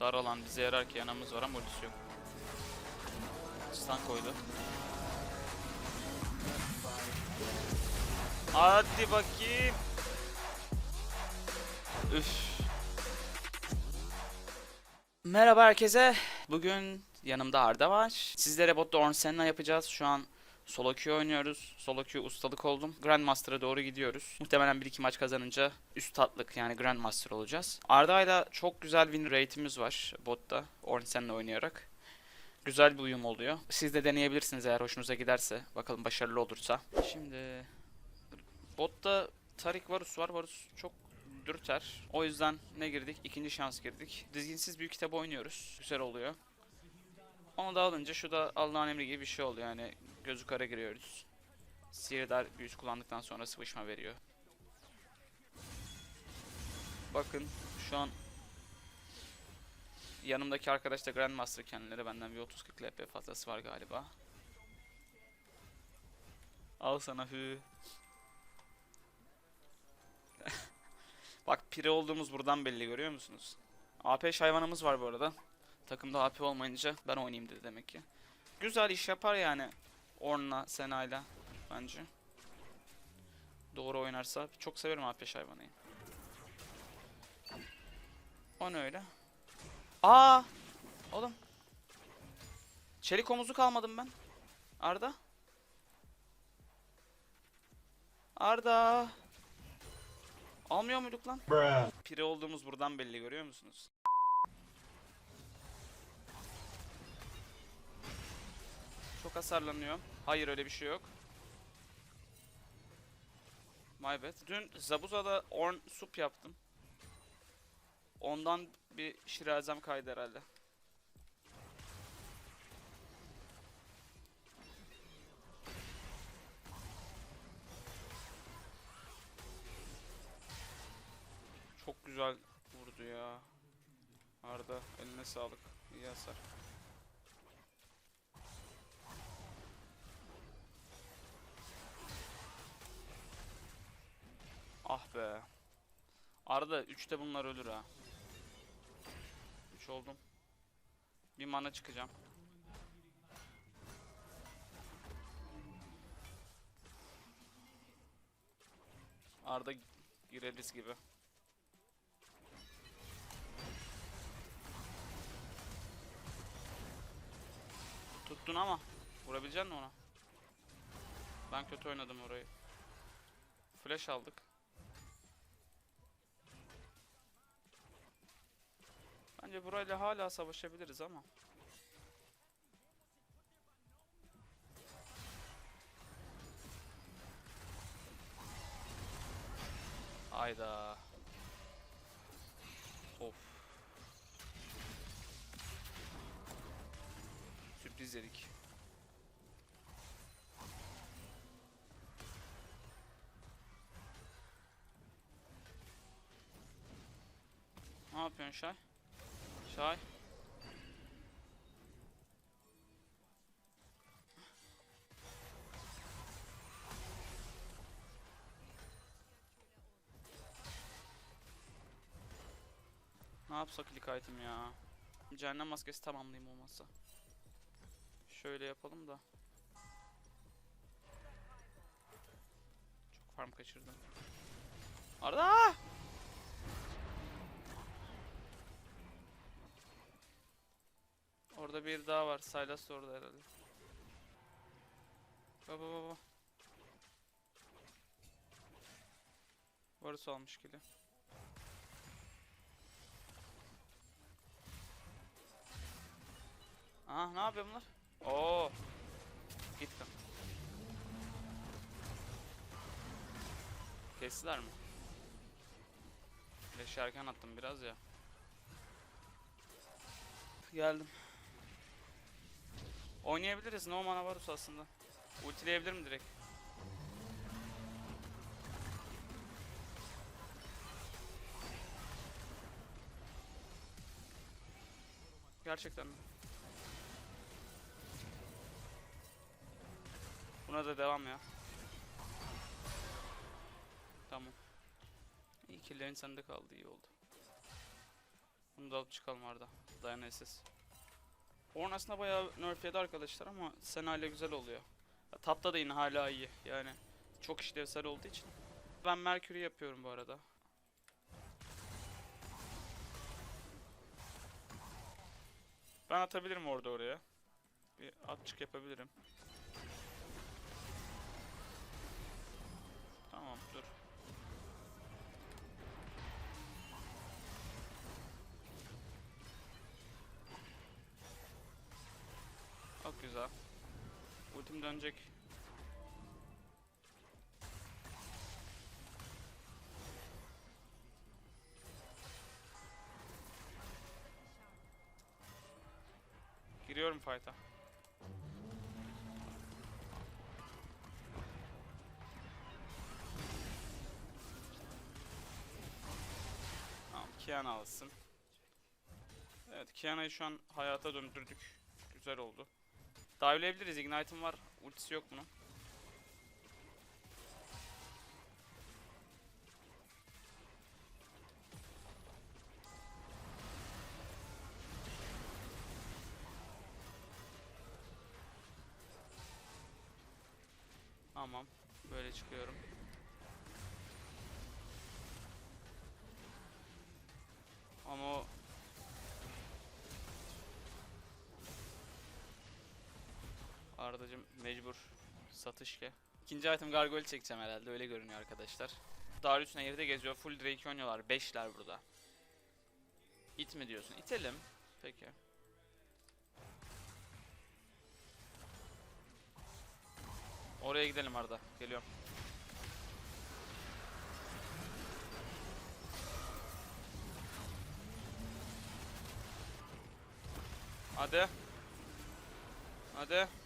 Dar alan bize yarar ki yanımız var ama ultisi yok. Stun koydu. Hadi bakayım. Üf. Merhaba herkese. Bugün yanımda Arda var. Sizlere botta Ornsenna yapacağız. Şu an solo queue oynuyoruz. Solo queue ustalık oldum. Grandmaster'a doğru gidiyoruz. Muhtemelen 1-2 maç kazanınca üst tatlık yani Grandmaster olacağız. Arda'yla çok güzel win rate'imiz var botta Ornsenna oynayarak. Güzel bir uyum oluyor. Siz de deneyebilirsiniz eğer hoşunuza giderse. Bakalım başarılı olursa. Şimdi botta Tarik Varus var. Varus çok dürter. O yüzden ne girdik? İkinci şans girdik. Dizginsiz büyük kitabı oynuyoruz. Güzel oluyor. Onu da alınca şu da Allah'ın emri gibi bir şey oluyor. Yani gözü kara giriyoruz. Sihirdar büyüsü kullandıktan sonra sıvışma veriyor. Bakın şu an yanımdaki arkadaş da Grandmaster kendileri benden bir 30-40 LP fazlası var galiba. Al sana hü. Bak pire olduğumuz buradan belli görüyor musunuz? AP hayvanımız var bu arada. Takımda AP olmayınca ben oynayayım dedi demek ki. Güzel iş yapar yani. Orn'la, Sena'yla bence. Doğru oynarsa. Çok severim AP hayvanıyı. O ne öyle? Aa! Oğlum. Çelik omuzu kalmadım ben. Arda? Arda! Almıyor muyduk lan? Pire olduğumuz buradan belli görüyor musunuz? Çok hasarlanıyor. Hayır öyle bir şey yok. My bad. Dün Zabuza'da Orn Sup yaptım. Ondan bir şirazem kaydı herhalde. Çok güzel vurdu ya. Arda eline sağlık. İyi hasar. Ah be. Arda 3'te bunlar ölür ha. 3 oldum. Bir mana çıkacağım. Arda gireriz gibi. Tuttun ama vurabilecek misin ona? Ben kötü oynadım orayı. Flash aldık. Bence burayla hala savaşabiliriz ama. Ayda. Of. Sürpriz yedik. Ne yapıyorsun Şay? Şay. Ne yapsak ilk item ya? Cehennem maskesi tamamlayayım olmazsa. Şöyle yapalım da. Çok farm kaçırdım. Arda! Orada bir daha var. Silas da orada herhalde. Baba baba. Varus almış gibi. Aha ne yapıyor bunlar? Oo. Gittim. Kestiler mi? Flash erken attım biraz ya. Geldim. Oynayabiliriz. No mana Varus aslında. Ultileyebilirim direkt. Gerçekten mi? Buna da devam ya. Tamam. İyi killerin sende kaldı iyi oldu. Bunu da alıp çıkalım Arda. Dayan SS. Orn aslında bayağı nerf yedi arkadaşlar ama ile güzel oluyor. Tapta da yine hala iyi. Yani çok işlevsel olduğu için. Ben Mercury yapıyorum bu arada. Ben atabilirim orada oraya. Bir atçık yapabilirim. Tamam dur. Ultim dönecek. Giriyorum fight'a. Tamam, Kiana alsın. Evet, Kiana'yı şu an hayata döndürdük. Güzel oldu. Dive'leyebiliriz. Ignite'ım var. Ultisi yok bunun. Tamam. Böyle çıkıyorum. Ardacım mecbur satışke. İkinci item gargoyle çekeceğim herhalde öyle görünüyor arkadaşlar. Darius nehirde geziyor. Full Drake oynuyorlar. 5'ler burada. İt mi diyorsun? İtelim. Peki. Oraya gidelim Arda. Geliyorum. Hadi. Hadi.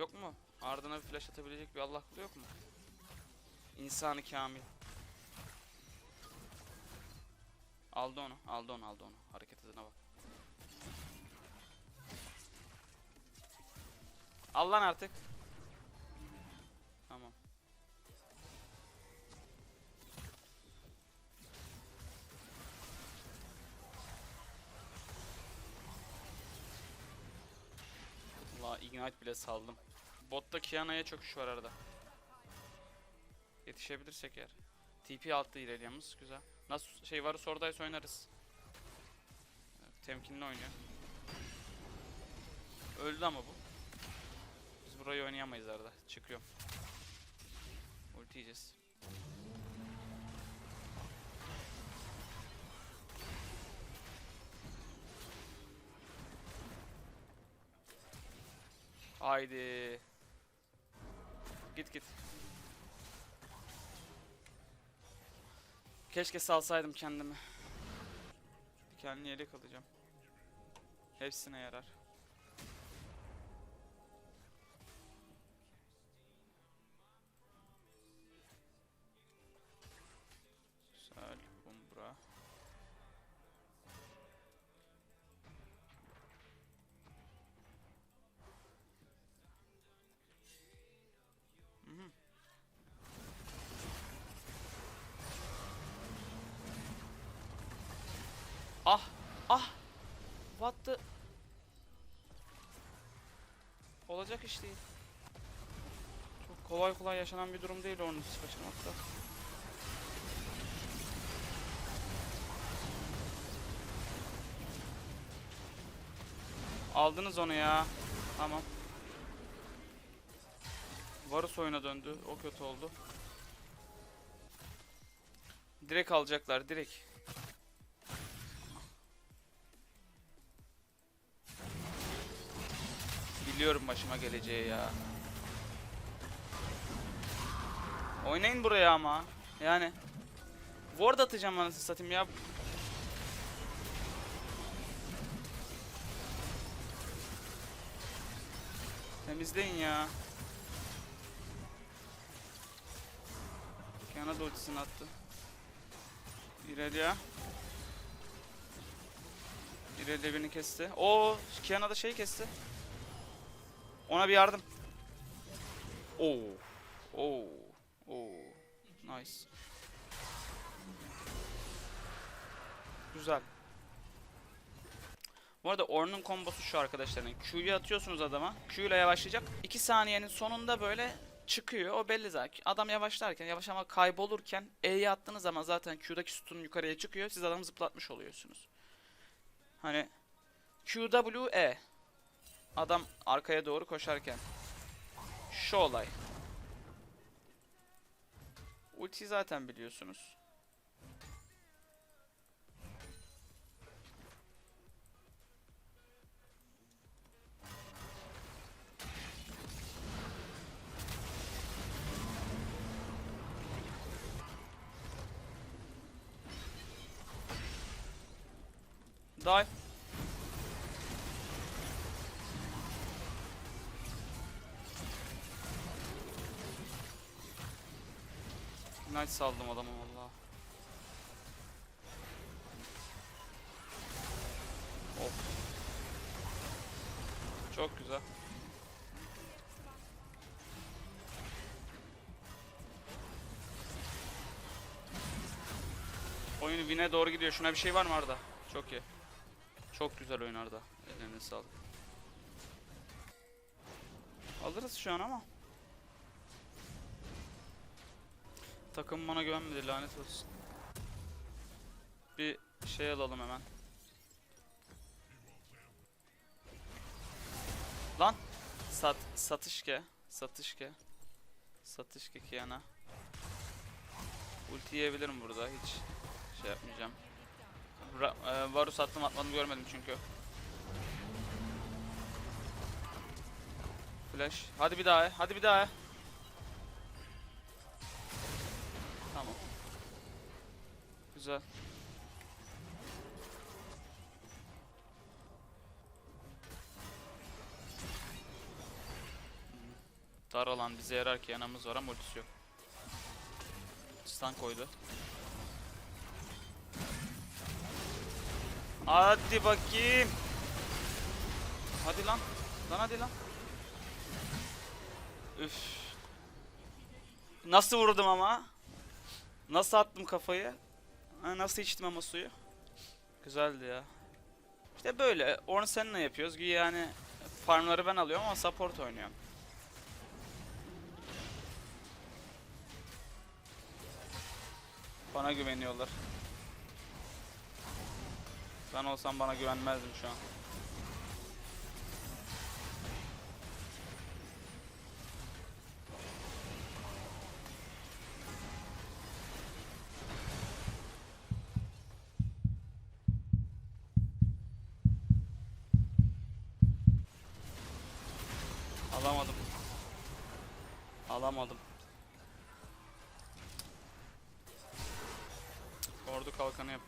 Yok mu? Ardına bir flash atabilecek bir Allah kulu yok mu? İnsanı kamil. Aldı onu, aldı onu, aldı onu. Hareket hızına bak. Al lan artık. Tamam. Allah ignite bile saldım. Botta Kiana'ya çöküş var arada. Yetişebilirsek eğer. TP altta ilerleyemiz güzel. Nasıl şey var sordaysa oynarız. Evet, temkinli oynuyor. Öldü ama bu. Biz burayı oynayamayız arada. Çıkıyorum. Ulti yiyeceğiz. Haydi. Git git. Keşke salsaydım kendimi. Dikenli yelek alacağım. Hepsine yarar. The... Olacak iş değil. Çok kolay kolay yaşanan bir durum değil onu kaçırmakta. Aldınız onu ya. Tamam. Varus oyuna döndü. O kötü oldu. Direkt alacaklar. Direkt. Biliyorum başıma geleceği ya. Oynayın buraya ama. Yani. Ward atacağım anasını satayım ya. Temizleyin ya. Kiana da ultisini attı. İrelia. İrelia birini kesti. Oo, Kiana da şey kesti. Ona bir yardım. Oo. Oo. Oo. Nice. Güzel. Bu arada Ornn'un kombosu şu arkadaşların. Q'yu atıyorsunuz adama. Q ile yavaşlayacak. 2 saniyenin sonunda böyle çıkıyor. O belli zaten. Adam yavaşlarken, yavaşlama kaybolurken E'yi attığınız zaman zaten Q'daki sütun yukarıya çıkıyor. Siz adamı zıplatmış oluyorsunuz. Hani QW E. Adam arkaya doğru koşarken. Şu olay. Ulti zaten biliyorsunuz. Dive. Nice saldım adamı valla. Of. Çok güzel. Oyun win'e doğru gidiyor. Şuna bir şey var mı Arda? Çok iyi. Çok güzel oyun Arda. Ellerine sağlık. Alırız şu an ama. Takım bana güvenmedi lanet olsun. Bir şey alalım hemen. Lan sat satışke satışke satışke kiyana. Ulti yiyebilirim burada hiç şey yapmayacağım. Ra e, Varus attım atmadım görmedim çünkü. Flash. Hadi bir daha. Hadi bir daha. Güzel. Dar alan bize yarar ki yanımız var ama ultisi yok. Stun koydu. Hadi bakayım. Hadi lan. Lan hadi lan. Üf. Nasıl vurdum ama? Nasıl attım kafayı? Nasıl içtim ama suyu? Güzeldi ya. İşte böyle. Orn seninle yapıyoruz. Yani farmları ben alıyorum ama support oynuyorum. Bana güveniyorlar. Ben olsam bana güvenmezdim şu an.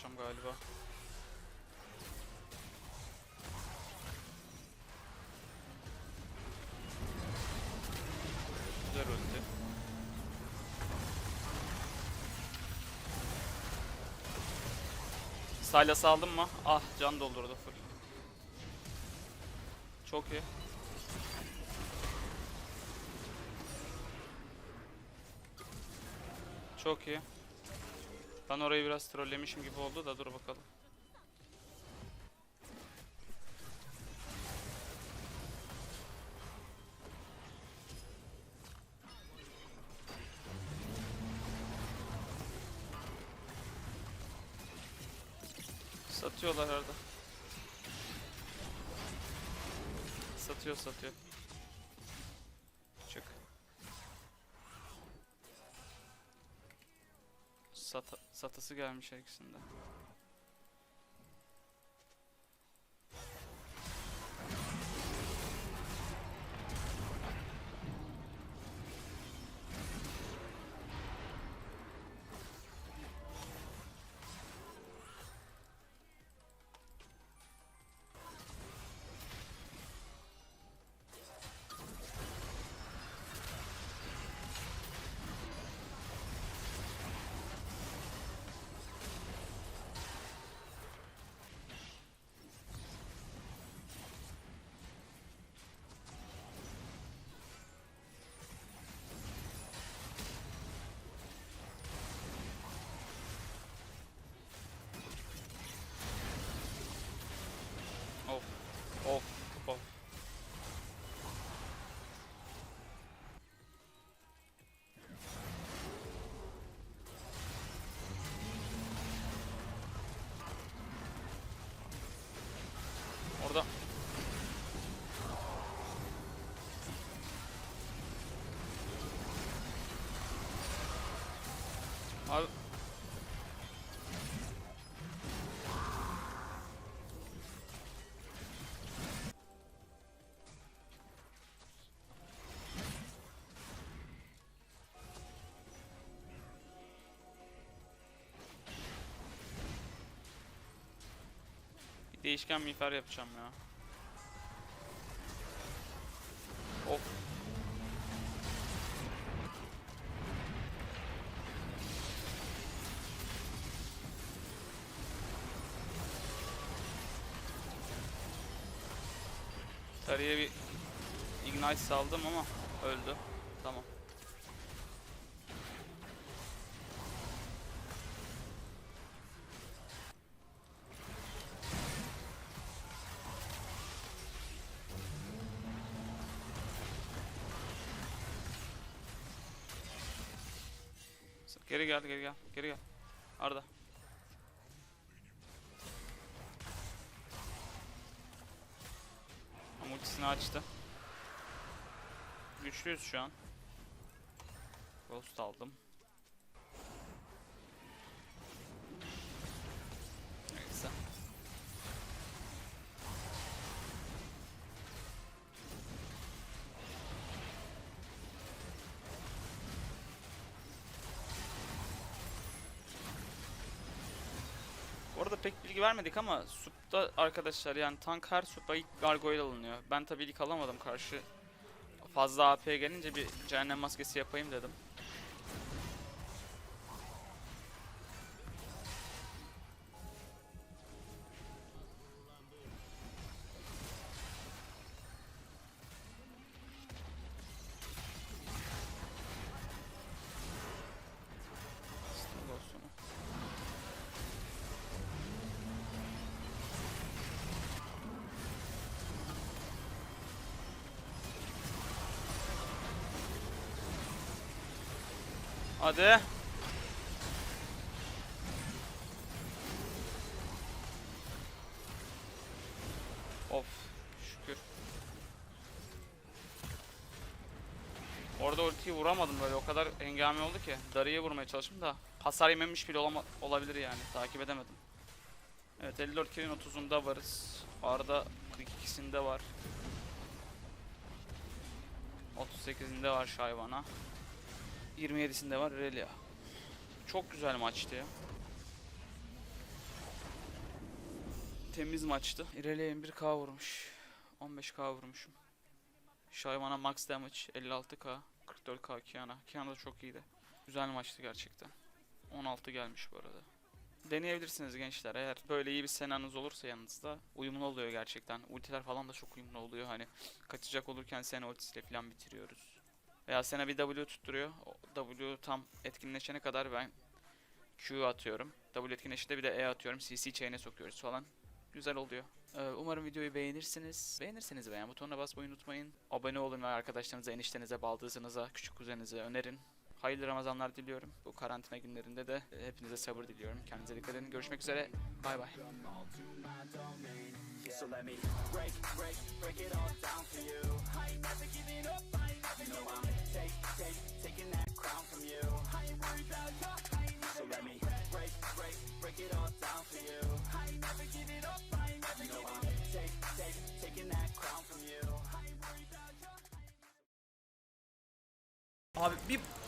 Yapacağım galiba. Güzel ulti. Silas aldım mı? Ah can doldurdu full. Çok iyi. Çok iyi. Ben orayı biraz trollemişim gibi oldu da dur bakalım. Satıyorlar arada. Satıyor satıyor. Çık. Sata, satası gelmiş her ikisinde. Değişken miğfer yapacağım ya. Of. Sarıya bir ignite saldım ama öldü. Geri gel, geri gel, geri gel. Arda. Ama ultisini açtı. Güçlüyüz şu an. Ghost aldım. Bilgi vermedik ama supta arkadaşlar yani tank her supa ilk gargoyle alınıyor. Ben tabii ilk alamadım karşı fazla AP gelince bir cehennem maskesi yapayım dedim. Hadi. Of şükür. Orada ultiyi vuramadım böyle o kadar hengame oldu ki. Darı'ya vurmaya çalıştım da hasar yememiş bile olama- olabilir yani takip edemedim. Evet 54 kill'in 30'unda varız. Arda 42'sinde var. 38'inde var Şayvan'a. 27'sinde var Relia. Çok güzel maçtı ya. Temiz maçtı. Irelia'ya 1k vurmuş. 15k vurmuşum. Şayvan'a max damage 56k. 44k Kiana. Kiana da çok iyiydi. Güzel maçtı gerçekten. 16 gelmiş bu arada. Deneyebilirsiniz gençler eğer böyle iyi bir senanız olursa yanınızda uyumlu oluyor gerçekten. Ultiler falan da çok uyumlu oluyor hani kaçacak olurken sena ultisiyle falan bitiriyoruz. Veya Sena bir W tutturuyor. O W tam etkinleşene kadar ben Q atıyorum. W etkinleşince bir de E atıyorum. CC chain'e sokuyoruz falan. Güzel oluyor. Ee, umarım videoyu beğenirsiniz. Beğenirseniz beğen butonuna basmayı unutmayın. Abone olun ve arkadaşlarınıza, eniştenize, baldızınıza, küçük kuzeninize önerin. Hayırlı Ramazanlar diliyorum. Bu karantina günlerinde de hepinize sabır diliyorum. Kendinize dikkat edin. Görüşmek üzere. Bay bay. So let me break, break, break it all down for you. I ain't never giving up, I ain't never you know I'm take, take, taking that crown from you. I ain't worried about you, I ain't So let me break, break, break it all down for you. I ain't never giving up, I ain't never you know I'm take, take, taking that crown from you. I ain't worried about you. Abi bir bir bir bas